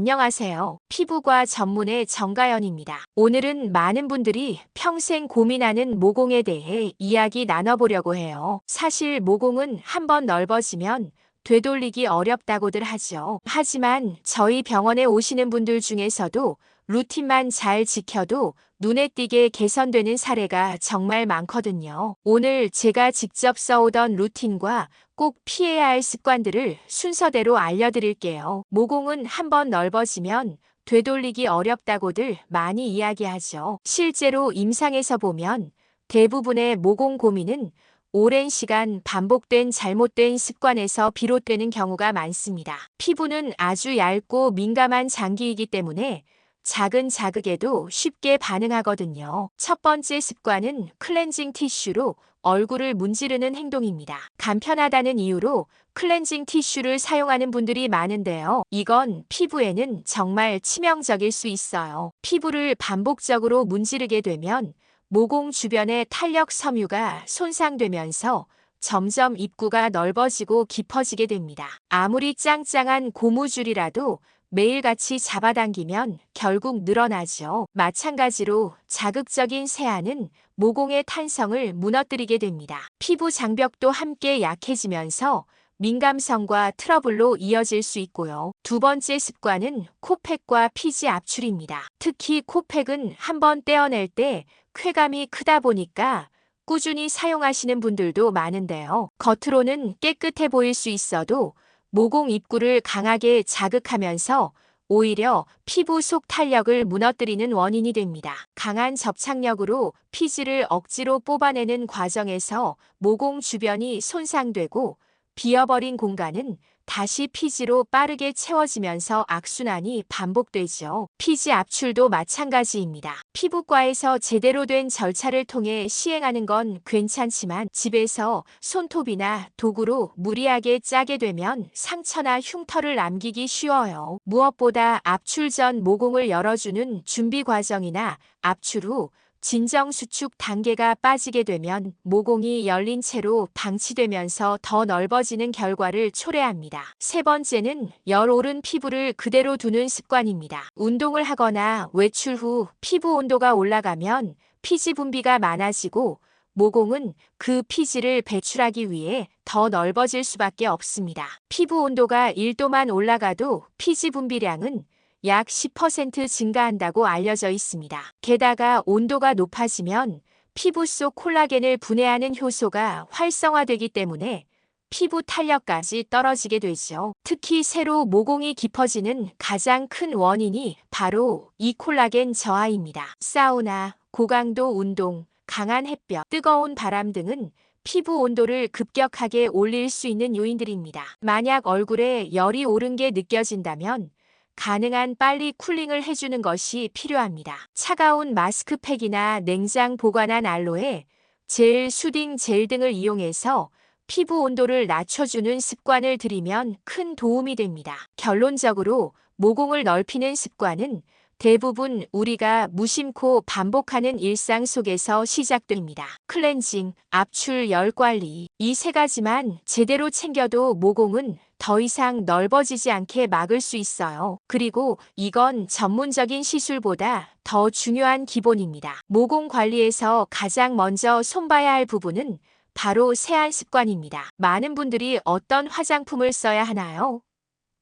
안녕하세요. 피부과 전문의 정가연입니다. 오늘은 많은 분들이 평생 고민하는 모공에 대해 이야기 나눠보려고 해요. 사실 모공은 한번 넓어지면 되돌리기 어렵다고들 하죠. 하지만 저희 병원에 오시는 분들 중에서도 루틴만 잘 지켜도 눈에 띄게 개선되는 사례가 정말 많거든요. 오늘 제가 직접 써오던 루틴과 꼭 피해야 할 습관들을 순서대로 알려드릴게요. 모공은 한번 넓어지면 되돌리기 어렵다고들 많이 이야기하죠. 실제로 임상에서 보면 대부분의 모공 고민은 오랜 시간 반복된 잘못된 습관에서 비롯되는 경우가 많습니다. 피부는 아주 얇고 민감한 장기이기 때문에 작은 자극에도 쉽게 반응하거든요. 첫 번째 습관은 클렌징 티슈로 얼굴을 문지르는 행동입니다. 간편하다는 이유로 클렌징 티슈를 사용하는 분들이 많은데요. 이건 피부에는 정말 치명적일 수 있어요. 피부를 반복적으로 문지르게 되면 모공 주변의 탄력 섬유가 손상되면서 점점 입구가 넓어지고 깊어지게 됩니다. 아무리 짱짱한 고무줄이라도 매일같이 잡아당기면 결국 늘어나죠. 마찬가지로 자극적인 세안은 모공의 탄성을 무너뜨리게 됩니다. 피부 장벽도 함께 약해지면서 민감성과 트러블로 이어질 수 있고요. 두 번째 습관은 코팩과 피지 압출입니다. 특히 코팩은 한 번 떼어낼 때 쾌감이 크다 보니까 꾸준히 사용하시는 분들도 많은데요. 겉으로는 깨끗해 보일 수 있어도 모공 입구를 강하게 자극하면서 오히려 피부 속 탄력을 무너뜨리는 원인이 됩니다. 강한 접착력으로 피지를 억지로 뽑아내는 과정에서 모공 주변이 손상되고 비어버린 공간은 다시 피지로 빠르게 채워지면서 악순환이 반복되죠. 피지 압출도 마찬가지입니다. 피부과에서 제대로 된 절차를 통해 시행하는 건 괜찮지만 집에서 손톱이나 도구로 무리하게 짜게 되면 상처나 흉터를 남기기 쉬워요. 무엇보다 압출 전 모공을 열어주는 준비 과정이나 압출 후 진정 수축 단계가 빠지게 되면 모공이 열린 채로 방치되면서 더 넓어지는 결과를 초래합니다. 세 번째는 열 오른 피부를 그대로 두는 습관입니다. 운동을 하거나 외출 후 피부 온도가 올라가면 피지 분비가 많아지고 모공은 그 피지를 배출하기 위해 더 넓어질 수밖에 없습니다. 피부 온도가 1도만 올라가도 피지 분비량은 약 10% 증가한다고 알려져 있습니다. 게다가 온도가 높아지면 피부 속 콜라겐을 분해하는 효소가 활성화되기 때문에 피부 탄력까지 떨어지게 되죠. 특히 새로 모공이 깊어지는 가장 큰 원인이 바로 이 콜라겐 저하입니다. 사우나, 고강도 운동, 강한 햇볕, 뜨거운 바람 등은 피부 온도를 급격하게 올릴 수 있는 요인들입니다. 만약 얼굴에 열이 오른 게 느껴진다면 가능한 빨리 쿨링을 해주는 것이 필요합니다. 차가운 마스크팩이나 냉장 보관한 알로에 젤, 수딩 젤 등을 이용해서 피부 온도를 낮춰주는 습관을 들이면 큰 도움이 됩니다. 결론적으로 모공을 넓히는 습관은 대부분 우리가 무심코 반복하는 일상 속에서 시작됩니다. 클렌징, 압출, 열 관리. 이 세 가지만 제대로 챙겨도 모공은 더 이상 넓어지지 않게 막을 수 있어요. 그리고 이건 전문적인 시술보다 더 중요한 기본입니다. 모공 관리에서 가장 먼저 손봐야 할 부분은 바로 세안 습관입니다. 많은 분들이 어떤 화장품을 써야 하나요?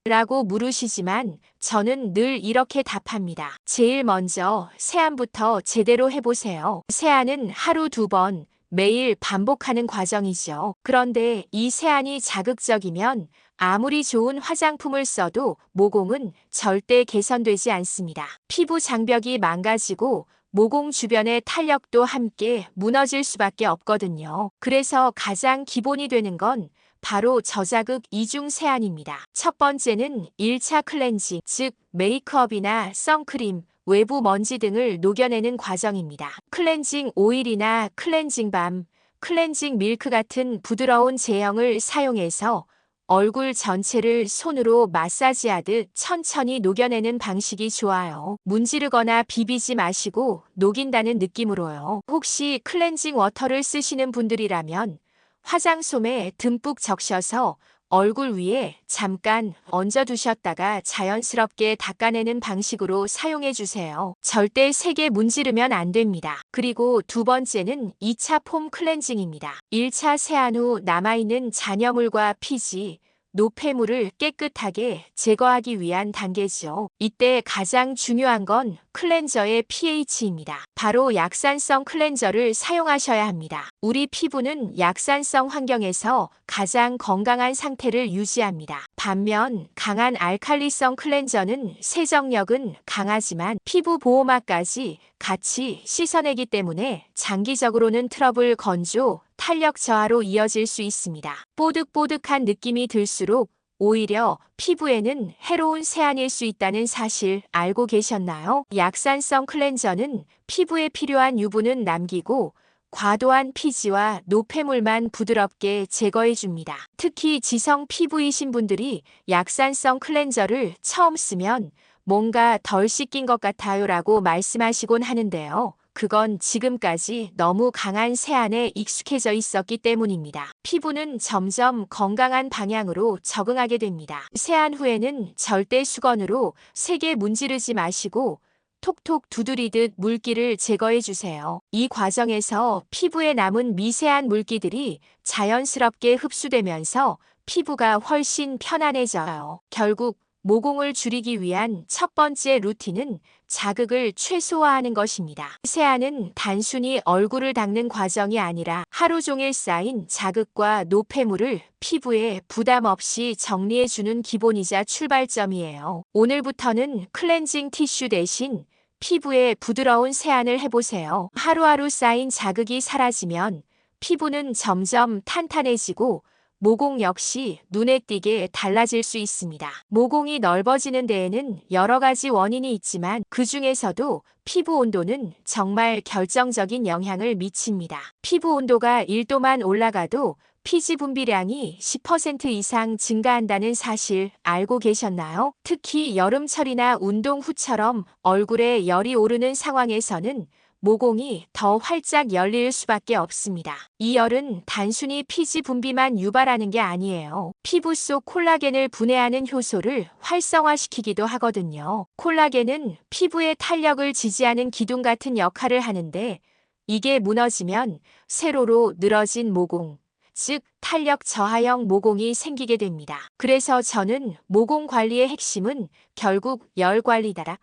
라고 물으시지만 저는 늘 이렇게 답합니다. 제일 먼저 세안부터 제대로 해보세요. 세안은 하루 두 번, 매일 반복하는 과정이죠. 그런데 이 세안이 자극적이면 아무리 좋은 화장품을 써도 모공은 절대 개선되지 않습니다. 피부 장벽이 망가지고 모공 주변의 탄력도 함께 무너질 수밖에 없거든요. 그래서 가장 기본이 되는 건 바로 저자극 이중 세안입니다. 첫 번째는 1차 클렌징, 즉 메이크업이나 선크림, 외부 먼지 등을 녹여내는 과정입니다. 클렌징 오일이나 클렌징 밤, 클렌징 밀크 같은 부드러운 제형을 사용해서 얼굴 전체를 손으로 마사지하듯 천천히 녹여내는 방식이 좋아요. 문지르거나 비비지 마시고 녹인다는 느낌으로요. 혹시 클렌징 워터를 쓰시는 분들이라면 화장솜에 듬뿍 적셔서 얼굴 위에 잠깐 얹어두셨다가 자연스럽게 닦아내는 방식으로 사용해 주세요. 절대 세게 문지르면 안 됩니다. 그리고 두 번째는 2차 폼 클렌징입니다. 1차 세안 후 남아있는 잔여물과 피지, 노폐물을 깨끗하게 제거하기 위한 단계죠. 이때 가장 중요한 건 클렌저의 pH입니다. 바로 약산성 클렌저를 사용하셔야 합니다. 우리 피부는 약산성 환경에서 가장 건강한 상태를 유지합니다. 반면 강한 알칼리성 클렌저는 세정력은 강하지만 피부 보호막까지 같이 씻어내기 때문에 장기적으로는 트러블 건조, 탄력 저하로 이어질 수 있습니다. 뽀득뽀득한 느낌이 들수록 오히려 피부에는 해로운 세안일 수 있다는 사실 알고 계셨나요? 약산성 클렌저는 피부에 필요한 유분은 남기고 과도한 피지와 노폐물만 부드럽게 제거해 줍니다. 특히 지성 피부이신 분들이 약산성 클렌저를 처음 쓰면 뭔가 덜 씻긴 것 같아요 라고 말씀하시곤 하는데요. 그건 지금까지 너무 강한 세안에 익숙해져 있었기 때문입니다. 피부는 점점 건강한 방향으로 적응하게 됩니다. 세안 후에는 절대 수건으로 세게 문지르지 마시고 톡톡 두드리듯 물기를 제거해 주세요. 이 과정에서 피부에 남은 미세한 물기들이 자연스럽게 흡수되면서 피부가 훨씬 편안해져요. 결국 모공을 줄이기 위한 첫 번째 루틴은 자극을 최소화하는 것입니다. 세안은 단순히 얼굴을 닦는 과정이 아니라 하루 종일 쌓인 자극과 노폐물을 피부에 부담 없이 정리해주는 기본이자 출발점이에요. 오늘부터는 클렌징 티슈 대신 피부에 부드러운 세안을 해보세요. 하루하루 쌓인 자극이 사라지면 피부는 점점 탄탄해지고 모공 역시 눈에 띄게 달라질 수 있습니다. 모공이 넓어지는 데에는 여러 가지 원인이 있지만 그 중에서도 피부 온도는 정말 결정적인 영향을 미칩니다. 피부 온도가 1도만 올라가도 피지 분비량이 10% 이상 증가한다는 사실 알고 계셨나요? 특히 여름철이나 운동 후처럼 얼굴에 열이 오르는 상황에서는 모공이 더 활짝 열릴 수밖에 없습니다. 이 열은 단순히 피지 분비만 유발하는 게 아니에요. 피부 속 콜라겐을 분해하는 효소를 활성화시키기도 하거든요. 콜라겐은 피부의 탄력을 지지하는 기둥 같은 역할을 하는데 이게 무너지면 세로로 늘어진 모공, 즉 탄력 저하형 모공이 생기게 됩니다. 그래서 저는 모공 관리의 핵심은 결국 열 관리다라.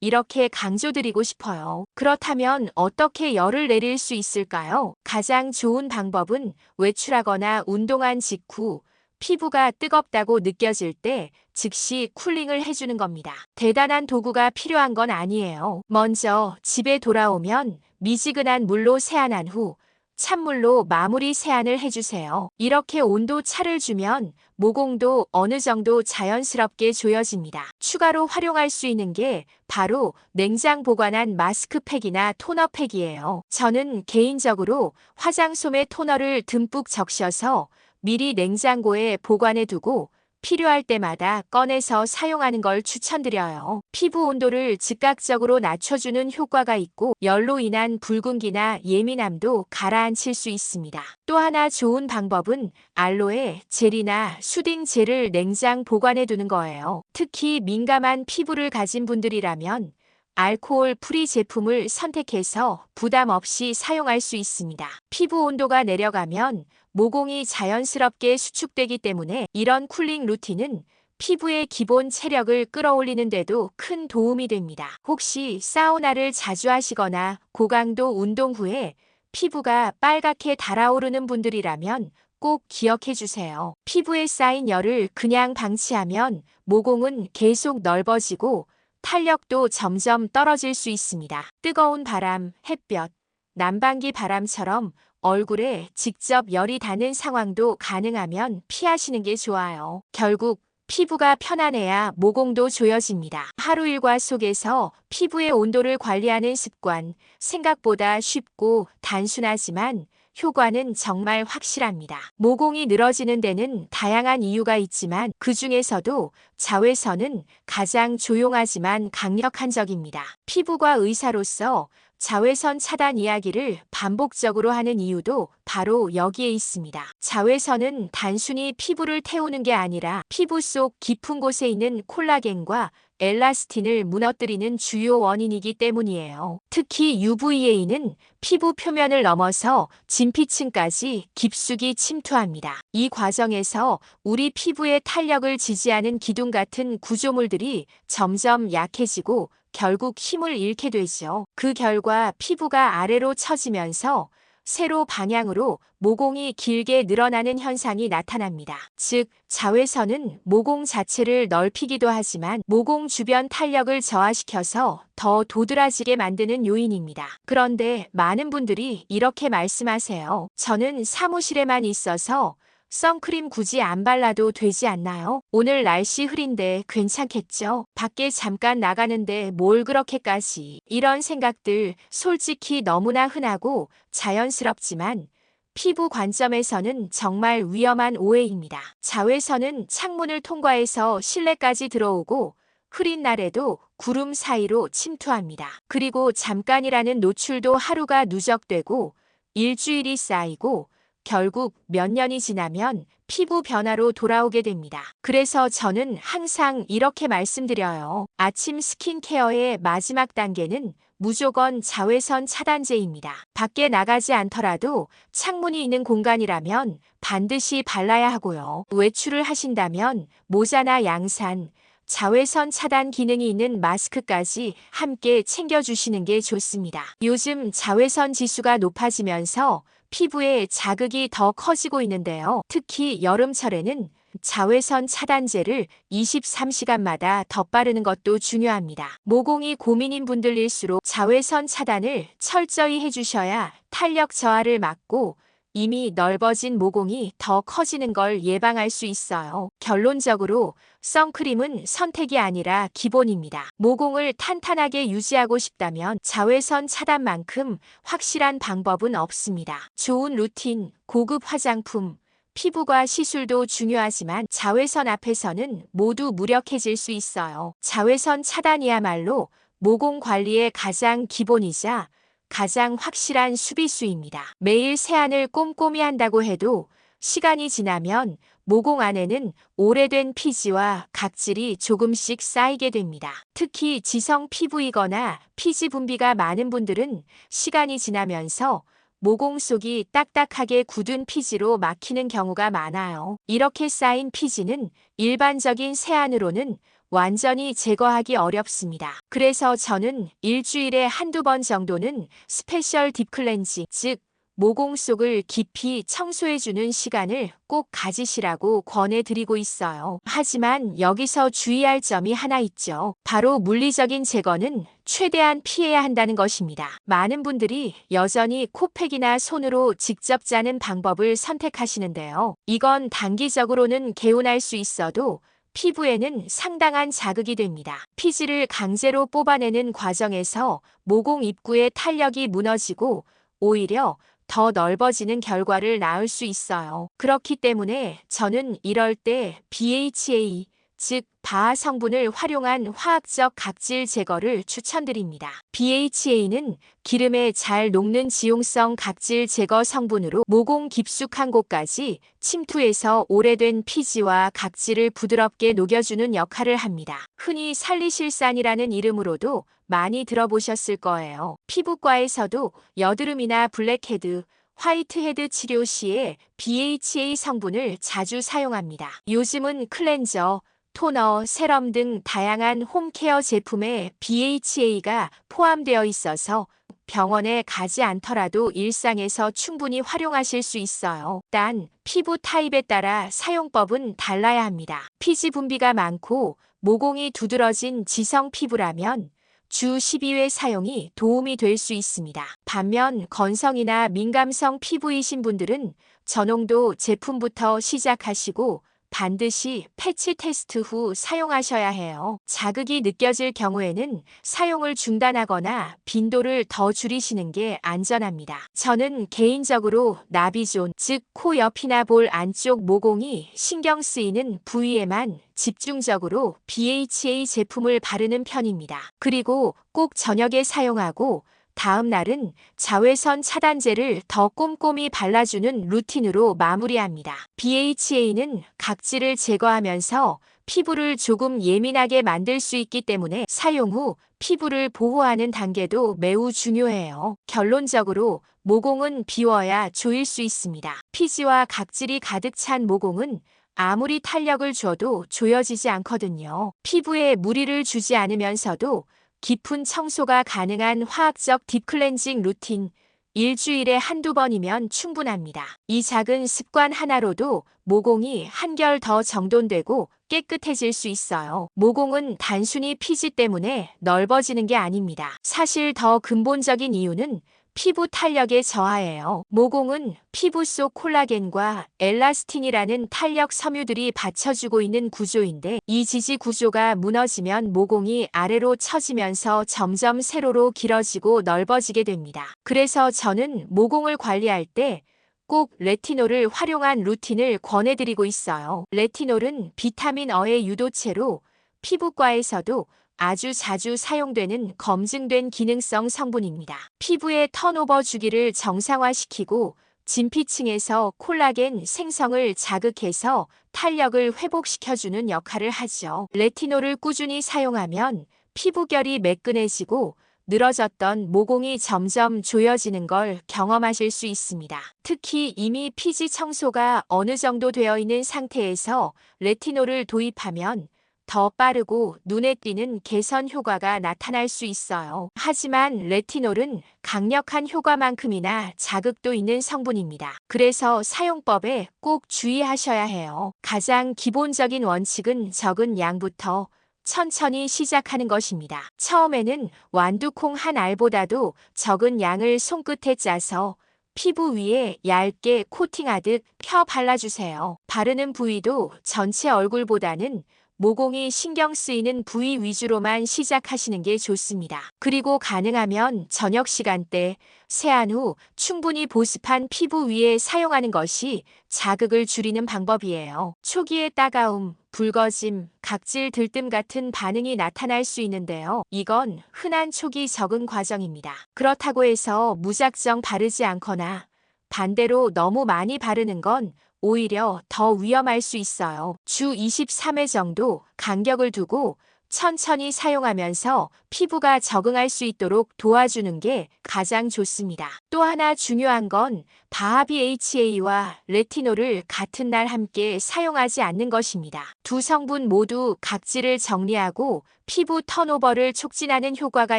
이렇게 강조드리고 싶어요. 그렇다면 어떻게 열을 내릴 수 있을까요? 가장 좋은 방법은 외출하거나 운동한 직후 피부가 뜨겁다고 느껴질 때 즉시 쿨링을 해주는 겁니다. 대단한 도구가 필요한 건 아니에요. 먼저 집에 돌아오면 미지근한 물로 세안한 후 찬물로 마무리 세안을 해주세요. 이렇게 온도 차를 주면 모공도 어느 정도 자연스럽게 조여집니다. 추가로 활용할 수 있는 게 바로 냉장 보관한 마스크팩이나 토너팩이에요. 저는 개인적으로 화장솜에 토너를 듬뿍 적셔서 미리 냉장고에 보관해 두고 필요할 때마다 꺼내서 사용하는 걸 추천드려요. 피부 온도를 즉각적으로 낮춰주는 효과가 있고 열로 인한 붉은기나 예민함도 가라앉힐 수 있습니다. 또 하나 좋은 방법은 알로에 젤이나 수딩 젤을 냉장 보관해 두는 거예요. 특히 민감한 피부를 가진 분들이라면 알코올 프리 제품을 선택해서 부담 없이 사용할 수 있습니다. 피부 온도가 내려가면 모공이 자연스럽게 수축되기 때문에 이런 쿨링 루틴은 피부의 기본 체력을 끌어올리는 데도 큰 도움이 됩니다. 혹시 사우나를 자주 하시거나 고강도 운동 후에 피부가 빨갛게 달아오르는 분들이라면 꼭 기억해 주세요. 피부에 쌓인 열을 그냥 방치하면 모공은 계속 넓어지고 탄력도 점점 떨어질 수 있습니다. 뜨거운 바람, 햇볕, 난방기 바람처럼 얼굴에 직접 열이 닿는 상황도 가능하면 피하시는 게 좋아요. 결국 피부가 편안해야 모공도 조여집니다. 하루 일과 속에서 피부의 온도를 관리하는 습관, 생각보다 쉽고 단순하지만 효과는 정말 확실합니다. 모공이 늘어지는 데는 다양한 이유가 있지만 그 중에서도 자외선은 가장 조용하지만 강력한 적입니다. 피부과 의사로서 자외선 차단 이야기를 반복적으로 하는 이유도 바로 여기에 있습니다. 자외선은 단순히 피부를 태우는 게 아니라 피부 속 깊은 곳에 있는 콜라겐과 엘라스틴을 무너뜨리는 주요 원인이기 때문이에요. 특히 UVA는 피부 표면을 넘어서 진피층까지 깊숙이 침투합니다. 이 과정에서 우리 피부의 탄력을 지지하는 기둥 같은 구조물들이 점점 약해지고 결국 힘을 잃게 되죠. 그 결과 피부가 아래로 처지면서 세로 방향으로 모공이 길게 늘어나는 현상이 나타납니다. 즉, 자외선은 모공 자체를 넓히기도 하지만 모공 주변 탄력을 저하시켜서 더 도드라지게 만드는 요인입니다. 그런데 많은 분들이 이렇게 말씀하세요. 저는 사무실에만 있어서 선크림 굳이 안 발라도 되지 않나요? 오늘 날씨 흐린데 괜찮겠죠? 밖에 잠깐 나가는데 뭘 그렇게까지. 이런 생각들 솔직히 너무나 흔하고 자연스럽지만 피부 관점에서는 정말 위험한 오해입니다. 자외선은 창문을 통과해서 실내까지 들어오고 흐린 날에도 구름 사이로 침투합니다. 그리고 잠깐이라는 노출도 하루가 누적되고 일주일이 쌓이고 결국 몇 년이 지나면 피부 변화로 돌아오게 됩니다. 그래서 저는 항상 이렇게 말씀드려요. 아침 스킨케어의 마지막 단계는 무조건 자외선 차단제입니다. 밖에 나가지 않더라도 창문이 있는 공간이라면 반드시 발라야 하고요. 외출을 하신다면 모자나 양산, 자외선 차단 기능이 있는 마스크까지 함께 챙겨주시는 게 좋습니다. 요즘 자외선 지수가 높아지면서 피부에 자극이 더 커지고 있는데요. 특히 여름철에는 자외선 차단제를 23시간마다 덧바르는 것도 중요합니다. 모공이 고민인 분들일수록 자외선 차단을 철저히 해주셔야 탄력 저하를 막고 이미 넓어진 모공이 더 커지는 걸 예방할 수 있어요. 결론적으로 선크림은 선택이 아니라 기본입니다. 모공을 탄탄하게 유지하고 싶다면 자외선 차단만큼 확실한 방법은 없습니다. 좋은 루틴, 고급 화장품, 피부과 시술도 중요하지만 자외선 앞에서는 모두 무력해질 수 있어요. 자외선 차단이야말로 모공 관리의 가장 기본이자 가장 확실한 수비수입니다. 매일 세안을 꼼꼼히 한다고 해도 시간이 지나면 모공 안에는 오래된 피지와 각질이 조금씩 쌓이게 됩니다. 특히 지성 피부이거나 피지 분비가 많은 분들은 시간이 지나면서 모공 속이 딱딱하게 굳은 피지로 막히는 경우가 많아요. 이렇게 쌓인 피지는 일반적인 세안으로는 완전히 제거하기 어렵습니다. 그래서 저는 일주일에 한두 번 정도는 스페셜 딥클렌징, 즉 모공 속을 깊이 청소해주는 시간을 꼭 가지시라고 권해드리고 있어요. 하지만 여기서 주의할 점이 하나 있죠. 바로 물리적인 제거는 최대한 피해야 한다는 것입니다. 많은 분들이 여전히 코팩이나 손으로 직접 짜는 방법을 선택하시는데요. 이건 단기적으로는 개운할 수 있어도 피부에는 상당한 자극이 됩니다. 피지를 강제로 뽑아내는 과정에서 모공 입구의 탄력이 무너지고 오히려 더 넓어지는 결과를 낳을 수 있어요. 그렇기 때문에 저는 이럴 때 BHA, 즉 바하 성분을 활용한 화학적 각질 제거를 추천드립니다. BHA는 기름에 잘 녹는 지용성 각질 제거 성분으로 모공 깊숙한 곳까지 침투해서 오래된 피지와 각질을 부드럽게 녹여주는 역할을 합니다. 흔히 살리실산이라는 이름으로도 많이 들어보셨을 거예요. 피부과에서도 여드름이나 블랙헤드, 화이트헤드 치료 시에 BHA 성분을 자주 사용합니다. 요즘은 클렌저, 토너, 세럼 등 다양한 홈케어 제품에 BHA가 포함되어 있어서 병원에 가지 않더라도 일상에서 충분히 활용하실 수 있어요. 단, 피부 타입에 따라 사용법은 달라야 합니다. 피지 분비가 많고 모공이 두드러진 지성 피부라면 주 12회 사용이 도움이 될 수 있습니다. 반면 건성이나 민감성 피부이신 분들은 전홍도 제품부터 시작하시고 반드시 패치 테스트 후 사용하셔야 해요. 자극이 느껴질 경우에는 사용을 중단하거나 빈도를 더 줄이시는 게 안전합니다. 저는 개인적으로 나비존, 즉 코 옆이나 볼 안쪽 모공이 신경 쓰이는 부위에만 집중적으로 BHA 제품을 바르는 편입니다. 그리고 꼭 저녁에 사용하고 다음 날은 자외선 차단제를 더 꼼꼼히 발라주는 루틴으로 마무리합니다. BHA는 각질을 제거하면서 피부를 조금 예민하게 만들 수 있기 때문에 사용 후 피부를 보호하는 단계도 매우 중요해요. 결론적으로 모공은 비워야 조일 수 있습니다. 피지와 각질이 가득 찬 모공은 아무리 탄력을 줘도 조여지지 않거든요. 피부에 무리를 주지 않으면서도 깊은 청소가 가능한 화학적 딥클렌징 루틴 일주일에 한두 번이면 충분합니다. 이 작은 습관 하나로도 모공이 한결 더 정돈되고 깨끗해질 수 있어요. 모공은 단순히 피지 때문에 넓어지는 게 아닙니다. 사실 더 근본적인 이유는 피부 탄력의 저하예요. 모공은 피부 속 콜라겐과 엘라스틴이라는 탄력 섬유들이 받쳐주고 있는 구조인데 이 지지 구조가 무너지면 모공이 아래로 처지면서 점점 세로로 길어지고 넓어지게 됩니다. 그래서 저는 모공을 관리할 때꼭 레티놀을 활용한 루틴을 권해드리고 있어요. 레티놀은 비타민 어의 유도체로 피부과에서도 아주 자주 사용되는 검증된 기능성 성분입니다. 피부의 턴오버 주기를 정상화시키고 진피층에서 콜라겐 생성을 자극해서 탄력을 회복시켜주는 역할을 하죠. 레티놀을 꾸준히 사용하면 피부결이 매끈해지고 늘어졌던 모공이 점점 조여지는 걸 경험하실 수 있습니다. 특히 이미 피지 청소가 어느 정도 되어 있는 상태에서 레티놀을 도입하면 더 빠르고 눈에 띄는 개선 효과가 나타날 수 있어요. 하지만 레티놀은 강력한 효과만큼이나 자극도 있는 성분입니다. 그래서 사용법에 꼭 주의하셔야 해요. 가장 기본적인 원칙은 적은 양부터 천천히 시작하는 것입니다. 처음에는 완두콩 한 알보다도 적은 양을 손끝에 짜서 피부 위에 얇게 코팅하듯 펴 발라주세요. 바르는 부위도 전체 얼굴보다는 모공이 신경 쓰이는 부위 위주로만 시작하시는 게 좋습니다. 그리고 가능하면 저녁 시간대 세안 후 충분히 보습한 피부 위에 사용하는 것이 자극을 줄이는 방법이에요. 초기의 따가움, 붉어짐, 각질 들뜸 같은 반응이 나타날 수 있는데요. 이건 흔한 초기 적응 과정입니다. 그렇다고 해서 무작정 바르지 않거나 반대로 너무 많이 바르는 건 오히려 더 위험할 수 있어요. 주 23회 정도 간격을 두고 천천히 사용하면서 피부가 적응할 수 있도록 도와주는 게 가장 좋습니다. 또 하나 중요한 건 바하 BHA와 레티놀을 같은 날 함께 사용하지 않는 것입니다. 두 성분 모두 각질을 정리하고 피부 턴오버를 촉진하는 효과가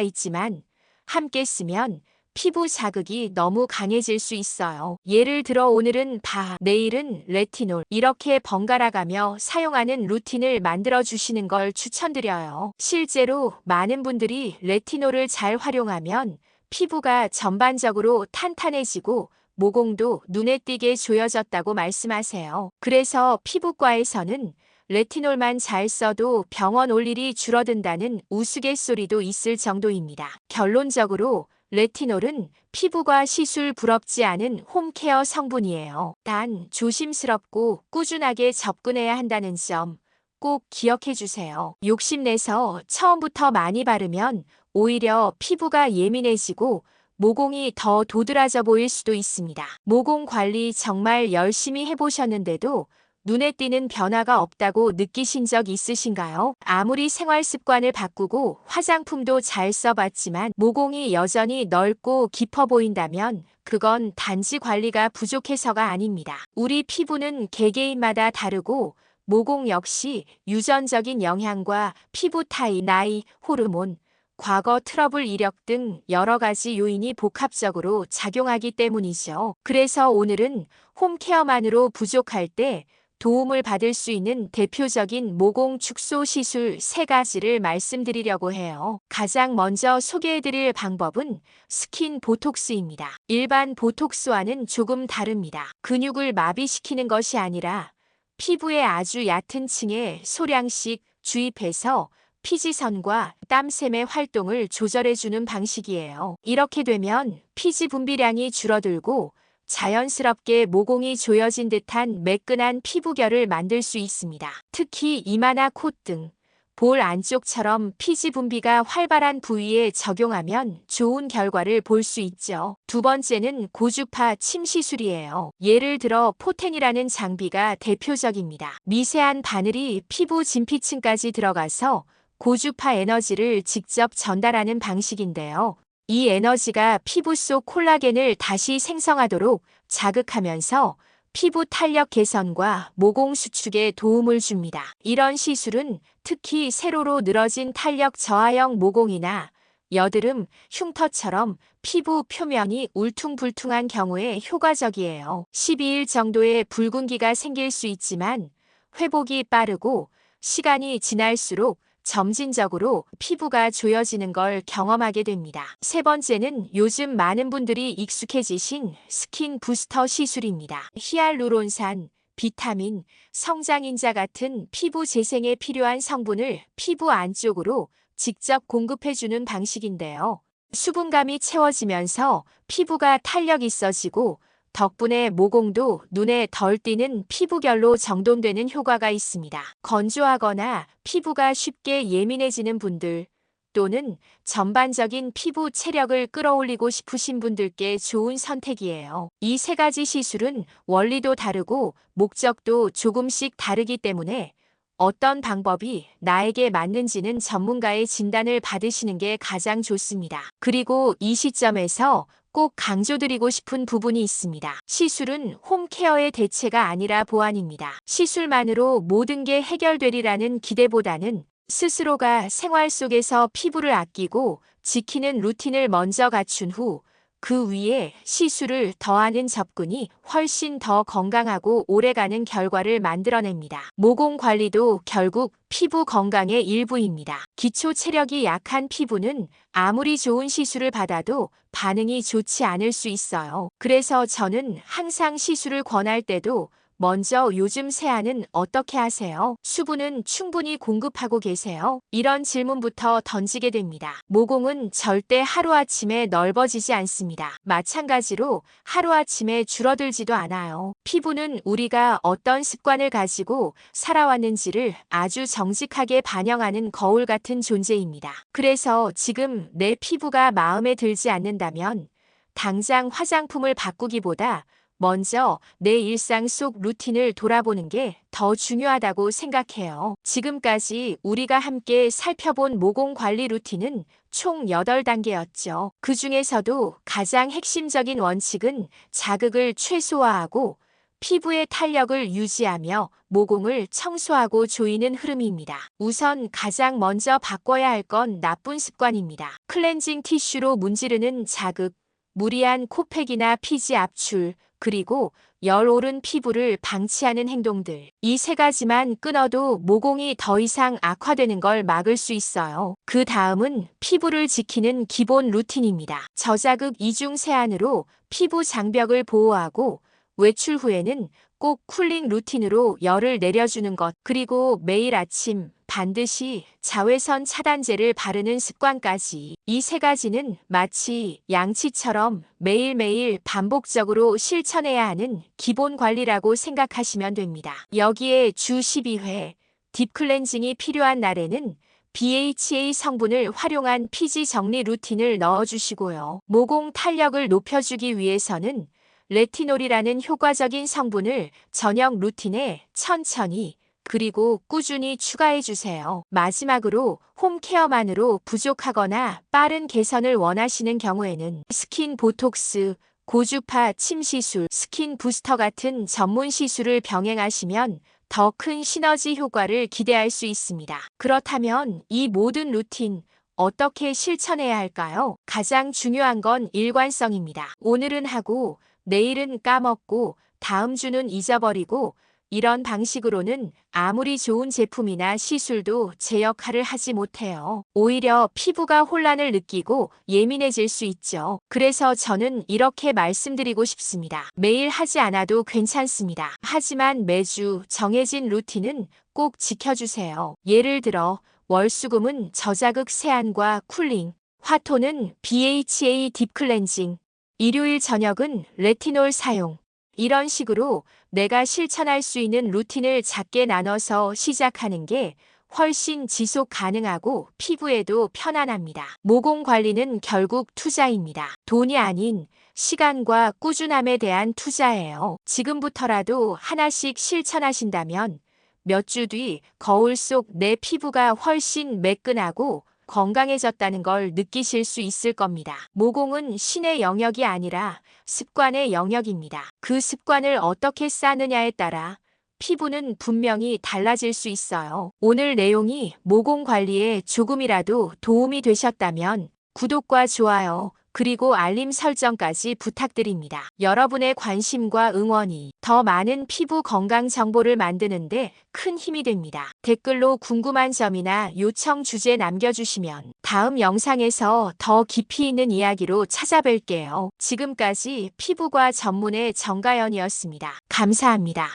있지만 함께 쓰면 피부 자극이 너무 강해질 수 있어요. 예를 들어 오늘은 바, 내일은 레티놀 이렇게 번갈아 가며 사용하는 루틴을 만들어 주시는 걸 추천드려요. 실제로 많은 분들이 레티놀을 잘 활용하면 피부가 전반적으로 탄탄해지고 모공도 눈에 띄게 조여졌다고 말씀하세요. 그래서 피부과에서는 레티놀만 잘 써도 병원 올 일이 줄어든다는 우스갯소리도 있을 정도입니다. 결론적으로 레티놀은 피부과 시술 부럽지 않은 홈케어 성분이에요. 단 조심스럽고 꾸준하게 접근해야 한다는 점 꼭 기억해 주세요. 욕심내서 처음부터 많이 바르면 오히려 피부가 예민해지고 모공이 더 도드라져 보일 수도 있습니다. 모공 관리 정말 열심히 해보셨는데도 눈에 띄는 변화가 없다고 느끼신 적 있으신가요? 아무리 생활 습관을 바꾸고 화장품도 잘 써봤지만 모공이 여전히 넓고 깊어 보인다면 그건 단지 관리가 부족해서가 아닙니다. 우리 피부는 개개인마다 다르고 모공 역시 유전적인 영향과 피부 타입, 나이, 호르몬, 과거 트러블 이력 등 여러 가지 요인이 복합적으로 작용하기 때문이죠. 그래서 오늘은 홈케어만으로 부족할 때 도움을 받을 수 있는 대표적인 모공 축소 시술 세 가지를 말씀드리려고 해요. 가장 먼저 소개해드릴 방법은 스킨 보톡스입니다. 일반 보톡스와는 조금 다릅니다. 근육을 마비시키는 것이 아니라 피부의 아주 얕은 층에 소량씩 주입해서 피지선과 땀샘의 활동을 조절해주는 방식이에요. 이렇게 되면 피지 분비량이 줄어들고 자연스럽게 모공이 조여진 듯한 매끈한 피부결을 만들 수 있습니다. 특히 이마나 콧등 볼 안쪽처럼 피지 분비가 활발한 부위에 적용하면 좋은 결과를 볼 수 있죠. 두 번째는 고주파 침 시술이에요. 예를 들어 포텐이라는 장비가 대표적입니다. 미세한 바늘이 피부 진피층까지 들어가서 고주파 에너지를 직접 전달하는 방식인데요. 이 에너지가 피부 속 콜라겐을 다시 생성하도록 자극하면서 피부 탄력 개선과 모공 수축에 도움을 줍니다. 이런 시술은 특히 세로로 늘어진 탄력 저하형 모공이나 여드름, 흉터처럼 피부 표면이 울퉁불퉁한 경우에 효과적이에요. 12일 정도의 붉은기가 생길 수 있지만 회복이 빠르고 시간이 지날수록 점진적으로 피부가 조여지는 걸 경험하게 됩니다. 세 번째는 요즘 많은 분들이 익숙해지신 스킨 부스터 시술입니다. 히알루론산, 비타민, 성장인자 같은 피부 재생에 필요한 성분을 피부 안쪽으로 직접 공급해주는 방식인데요. 수분감이 채워지면서 피부가 탄력 있어지고 덕분에 모공도 눈에 덜 띄는 피부결로 정돈되는 효과가 있습니다. 건조하거나 피부가 쉽게 예민해지는 분들 또는 전반적인 피부 체력을 끌어올리고 싶으신 분들께 좋은 선택이에요. 이 세 가지 시술은 원리도 다르고 목적도 조금씩 다르기 때문에 어떤 방법이 나에게 맞는지는 전문가의 진단을 받으시는 게 가장 좋습니다. 그리고 이 시점에서 꼭 강조드리고 싶은 부분이 있습니다. 시술은 홈케어의 대체가 아니라 보완입니다. 시술만으로 모든 게 해결되리라는 기대보다는 스스로가 생활 속에서 피부를 아끼고 지키는 루틴을 먼저 갖춘 후 그 위에 시술을 더하는 접근이 훨씬 더 건강하고 오래가는 결과를 만들어냅니다. 모공 관리도 결국 피부 건강의 일부입니다. 기초 체력이 약한 피부는 아무리 좋은 시술을 받아도 반응이 좋지 않을 수 있어요. 그래서 저는 항상 시술을 권할 때도 먼저 요즘 세안은 어떻게 하세요? 수분은 충분히 공급하고 계세요? 이런 질문부터 던지게 됩니다. 모공은 절대 하루아침에 넓어지지 않습니다. 마찬가지로 하루아침에 줄어들지도 않아요. 피부는 우리가 어떤 습관을 가지고 살아왔는지를 아주 정직하게 반영하는 거울 같은 존재입니다. 그래서 지금 내 피부가 마음에 들지 않는다면 당장 화장품을 바꾸기보다 먼저 내 일상 속 루틴을 돌아보는 게 더 중요하다고 생각해요. 지금까지 우리가 함께 살펴본 모공 관리 루틴은 총 8단계였죠. 그 중에서도 가장 핵심적인 원칙은 자극을 최소화하고 피부의 탄력을 유지하며 모공을 청소하고 조이는 흐름입니다. 우선 가장 먼저 바꿔야 할 건 나쁜 습관입니다. 클렌징 티슈로 문지르는 자극, 무리한 코팩이나 피지 압출, 그리고 열 오른 피부를 방치하는 행동들. 이 세 가지만 끊어도 모공이 더 이상 악화되는 걸 막을 수 있어요. 그 다음은 피부를 지키는 기본 루틴입니다. 저자극 이중 세안으로 피부 장벽을 보호하고 외출 후에는 꼭 쿨링 루틴으로 열을 내려주는 것, 그리고 매일 아침 반드시 자외선 차단제를 바르는 습관까지 이 세 가지는 마치 양치처럼 매일매일 반복적으로 실천해야 하는 기본 관리라고 생각하시면 됩니다. 여기에 주 12회 딥클렌징이 필요한 날에는 BHA 성분을 활용한 피지 정리 루틴을 넣어주시고요. 모공 탄력을 높여주기 위해서는 레티놀이라는 효과적인 성분을 저녁 루틴에 천천히 그리고 꾸준히 추가해 주세요. 마지막으로 홈케어만으로 부족하거나 빠른 개선을 원하시는 경우에는 스킨 보톡스, 고주파 침 시술, 스킨 부스터 같은 전문 시술을 병행하시면 더 큰 시너지 효과를 기대할 수 있습니다. 그렇다면 이 모든 루틴 어떻게 실천해야 할까요? 가장 중요한 건 일관성입니다. 오늘은 하고 내일은 까먹고 다음 주는 잊어버리고 이런 방식으로는 아무리 좋은 제품이나 시술도 제 역할을 하지 못해요. 오히려 피부가 혼란을 느끼고 예민해질 수 있죠. 그래서 저는 이렇게 말씀드리고 싶습니다. 매일 하지 않아도 괜찮습니다. 하지만 매주 정해진 루틴은 꼭 지켜주세요. 예를 들어 월수금은 저자극 세안과 쿨링, 화토는 BHA 딥클렌징, 일요일 저녁은 레티놀 사용. 이런 식으로 내가 실천할 수 있는 루틴을 작게 나눠서 시작하는 게 훨씬 지속 가능하고 피부에도 편안합니다. 모공 관리는 결국 투자입니다. 돈이 아닌 시간과 꾸준함에 대한 투자예요. 지금부터라도 하나씩 실천하신다면 몇 주 뒤 거울 속 내 피부가 훨씬 매끈하고 건강해졌다는 걸 느끼실 수 있을 겁니다. 모공은 신의 영역이 아니라 습관의 영역입니다. 그 습관을 어떻게 쌓느냐에 따라 피부는 분명히 달라질 수 있어요. 오늘 내용이 모공 관리에 조금이라도 도움이 되셨다면 구독과 좋아요, 그리고 알림 설정까지 부탁드립니다. 여러분의 관심과 응원이 더 많은 피부 건강 정보를 만드는데 큰 힘이 됩니다. 댓글로 궁금한 점이나 요청 주제 남겨주시면 다음 영상에서 더 깊이 있는 이야기로 찾아뵐게요. 지금까지 피부과 전문의 정가연이었습니다. 감사합니다.